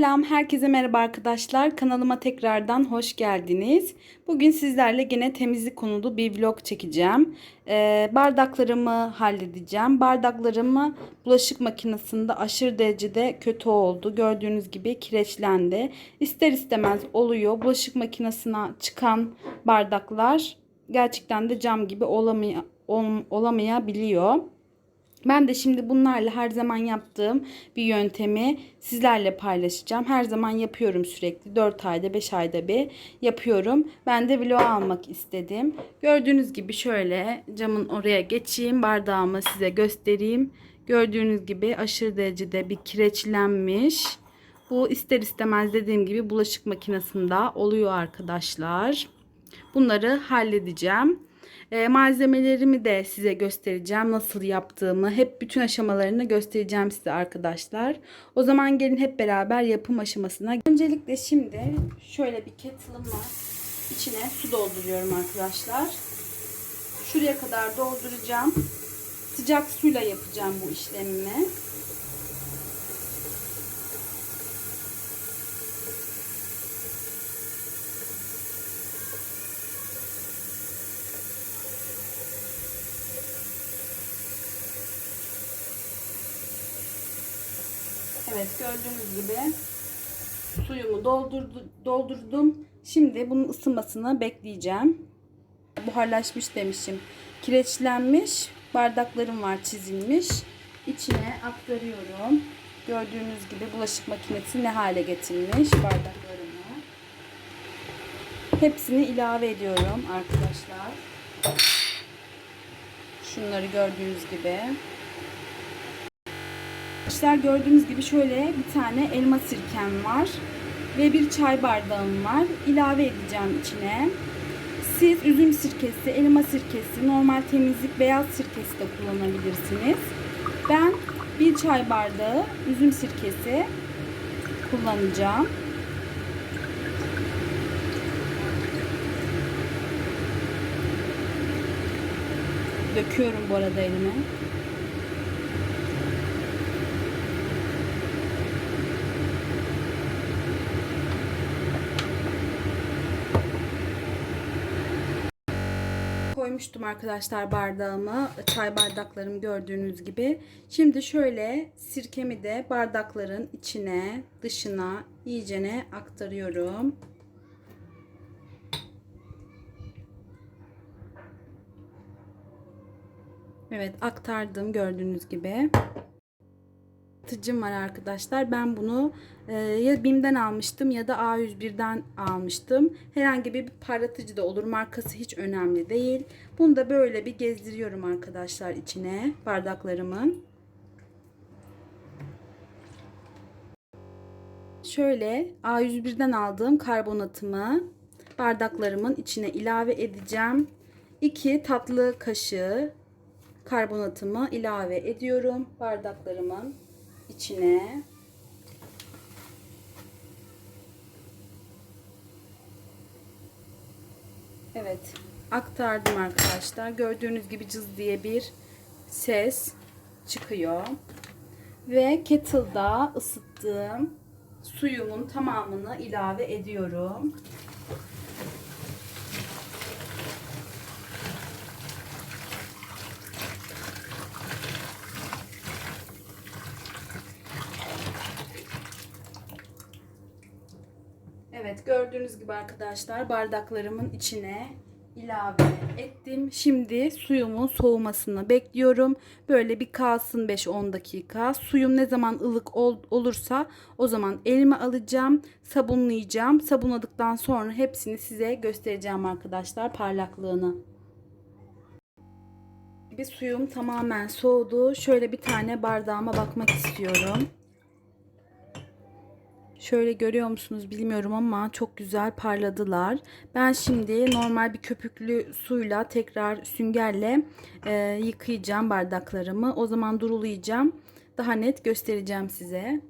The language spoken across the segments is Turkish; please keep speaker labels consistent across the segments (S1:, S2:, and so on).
S1: Selam, herkese merhaba arkadaşlar. Kanalıma tekrardan hoş geldiniz. Bugün sizlerle gene temizlik konulu bir vlog çekeceğim. Ee, bardaklarımı halledeceğim. Bardaklarımı bulaşık makinesinde aşırı derecede kötü oldu. Gördüğünüz gibi kireçlendi. İster istemez oluyor. Bulaşık makinesine çıkan bardaklar gerçekten de cam gibi olamay ol olamayabiliyor. Ben de şimdi bunlarla her zaman yaptığım bir yöntemi sizlerle paylaşacağım. Her zaman yapıyorum sürekli. 4 ayda 5 ayda bir yapıyorum. Ben de vlog almak istedim. Gördüğünüz gibi şöyle camın oraya geçeyim. Bardağımı size göstereyim. Gördüğünüz gibi aşırı derecede bir kireçlenmiş. Bu ister istemez dediğim gibi bulaşık makinesinde oluyor arkadaşlar. Bunları halledeceğim. E, malzemelerimi de size göstereceğim. Nasıl yaptığımı. Hep bütün aşamalarını göstereceğim size arkadaşlar. O zaman gelin hep beraber yapım aşamasına. Öncelikle şimdi şöyle bir kettle'ım var. İçine su dolduruyorum arkadaşlar. Şuraya kadar dolduracağım. Sıcak suyla yapacağım bu işlemimi. Evet gördüğünüz gibi suyumu doldurdu, doldurdum. Şimdi bunun ısınmasını bekleyeceğim. Buharlaşmış demişim. Kireçlenmiş bardaklarım var çizilmiş. İçine aktarıyorum. Gördüğünüz gibi bulaşık makinesi ne hale getirmiş bardaklarımı. Hepsini ilave ediyorum arkadaşlar. Şunları gördüğünüz gibi. Arkadaşlar gördüğünüz gibi şöyle bir tane elma sirkem var. Ve bir çay bardağım var. İlave edeceğim içine. Siz üzüm sirkesi, elma sirkesi, normal temizlik beyaz sirkesi de kullanabilirsiniz. Ben bir çay bardağı üzüm sirkesi kullanacağım. Döküyorum bu arada elime. Koymuştum arkadaşlar bardağımı. Çay bardaklarım gördüğünüz gibi. Şimdi şöyle sirkemi de bardakların içine, dışına iyicene aktarıyorum. Evet aktardım gördüğünüz gibi parlatıcım var arkadaşlar. Ben bunu e, ya BİM'den almıştım ya da A101'den almıştım. Herhangi bir parlatıcı da olur. Markası hiç önemli değil. Bunu da böyle bir gezdiriyorum arkadaşlar içine bardaklarımın. Şöyle A101'den aldığım karbonatımı bardaklarımın içine ilave edeceğim. 2 tatlı kaşığı karbonatımı ilave ediyorum bardaklarımın içine Evet aktardım arkadaşlar. Gördüğünüz gibi cız diye bir ses çıkıyor. Ve kettle'da ısıttığım suyumun tamamını ilave ediyorum. Evet gördüğünüz gibi arkadaşlar bardaklarımın içine ilave ettim. Şimdi suyumun soğumasını bekliyorum. Böyle bir kalsın 5-10 dakika. Suyum ne zaman ılık ol, olursa o zaman elime alacağım. Sabunlayacağım. Sabunladıktan sonra hepsini size göstereceğim arkadaşlar parlaklığını. Bir suyum tamamen soğudu. Şöyle bir tane bardağıma bakmak istiyorum. Şöyle görüyor musunuz bilmiyorum ama çok güzel parladılar. Ben şimdi normal bir köpüklü suyla tekrar süngerle e, yıkayacağım bardaklarımı. O zaman durulayacağım. Daha net göstereceğim size.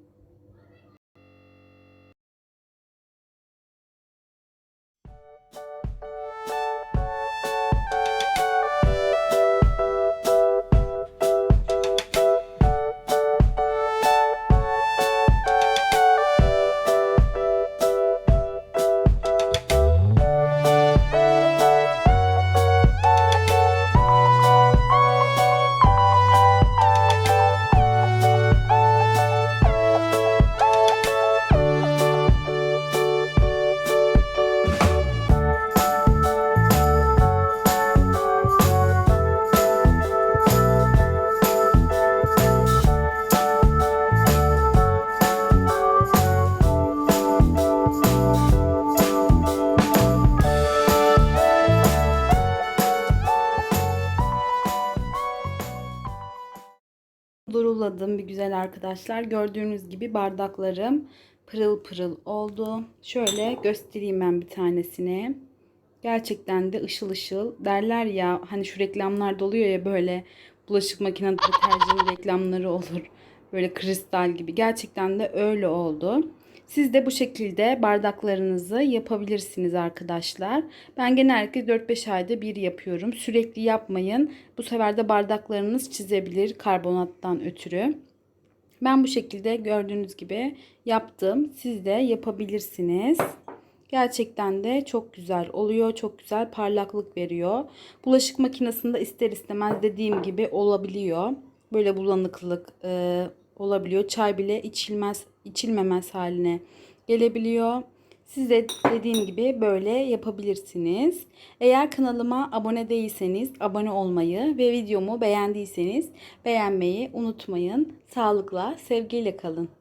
S1: Yıkadım bir güzel arkadaşlar. Gördüğünüz gibi bardaklarım pırıl pırıl oldu. Şöyle göstereyim ben bir tanesini. Gerçekten de ışıl ışıl. Derler ya hani şu reklamlarda oluyor ya böyle bulaşık makinesi deterjanı reklamları olur. Böyle kristal gibi. Gerçekten de öyle oldu. Siz de bu şekilde bardaklarınızı yapabilirsiniz arkadaşlar. Ben genellikle 4-5 ayda bir yapıyorum. Sürekli yapmayın. Bu sefer de bardaklarınız çizebilir karbonattan ötürü. Ben bu şekilde gördüğünüz gibi yaptım. Siz de yapabilirsiniz. Gerçekten de çok güzel oluyor. Çok güzel parlaklık veriyor. Bulaşık makinesinde ister istemez dediğim gibi olabiliyor. Böyle bulanıklık e, olabiliyor. Çay bile içilmez, içilmemez haline gelebiliyor. Siz de dediğim gibi böyle yapabilirsiniz. Eğer kanalıma abone değilseniz abone olmayı ve videomu beğendiyseniz beğenmeyi unutmayın. Sağlıkla, sevgiyle kalın.